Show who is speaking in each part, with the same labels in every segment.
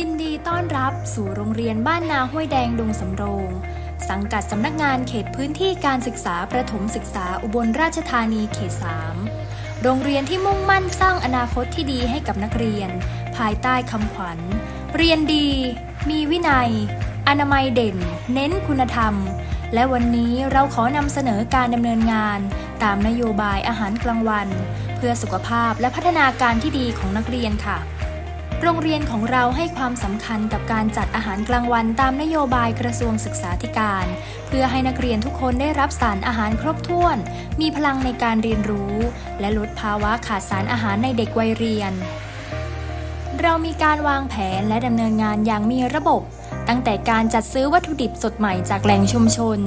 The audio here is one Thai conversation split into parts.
Speaker 1: ยินดีต้อนรับสู่โรงเรียนบ้านนาห้วยแดงดงสำโรง สังกัดสำนักงานเขตพื้นที่การศึกษาประถมศึกษาอุบลราชธานีเขต 3 โรงเรียนที่มุ่งมั่นสร้างอนาคตที่ดีให้กับนักเรียน ภายใต้คำขวัญ เรียนดี มีวินัย อนามัยเด่น เน้นคุณธรรม และวันนี้เราขอนำเสนอการดำเนินงาน ตามนโยบายอาหารกลางวัน เพื่อสุขภาพและพัฒนาการที่ดีของนักเรียนค่ะ โรงเรียนของเราให้ความสำคัญกับการจัดอาหารกลางวันตามนโยบายกระทรวงศึกษาธิการ เพื่อให้นักเรียนทุกคนได้รับสารอาหารครบถ้วน มีพลังในการเรียนรู้ และลดภาวะขาดสารอาหารในเด็กวัยเรียน เรามีการวางแผนและดำเนินงานอย่างมีระบบตั้งแต่การจัดซื้อวัตถุดิบสดใหม่จากแหล่งชุมชน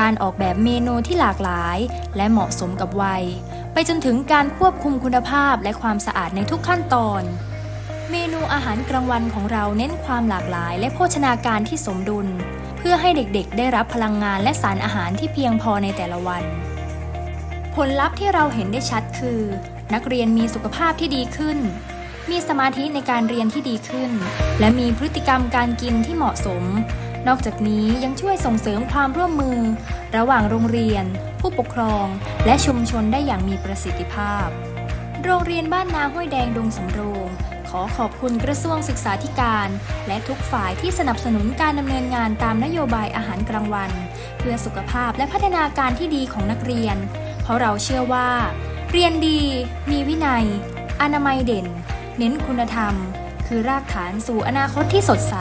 Speaker 1: การออกแบบเมนูที่หลากหลาย และเหมาะสมกับวัย ไปจนถึงการควบคุมคุณภาพและความสะอาดในทุกขั้นตอน เมนูอาหารกลางวันของเราเน้นความหลากหลาย และโภชนาการที่สมดุล เพื่อให้เด็กๆ ได้รับพลังงานและสารอาหารที่เพียงพอในแต่ละวัน ผลลัพธ์ที่เราเห็นได้ชัดคือ นักเรียนมีสุขภาพที่ดีขึ้น มีสมาธิในการเรียนที่ดีขึ้น และมีพฤติกรรมการกินที่เหมาะสม นอกจากนี้ยังช่วยส่งเสริมความร่วมมือ ระหว่างโรงเรียน ผู้ปกครอง และชุมชนได้อย่างมีประสิทธิภาพ โรงเรียนบ้านนาห้วยแดงดงสำโรง อขอบคุณกระทรวงศึกษาธิการ และทุกฝ่ายที่สนับสนุนการดำเนินงานตามนโยบายอาหารกลางวัน เพื่อสุขภาพและพัฒนาการที่ดีของนักเรียน เพราะเราเชื่อว่า เรียนดี มีวินัย อนามัยเด่น เน้นคุณธรรม คือรากฐานสู่อนาคตที่สดใส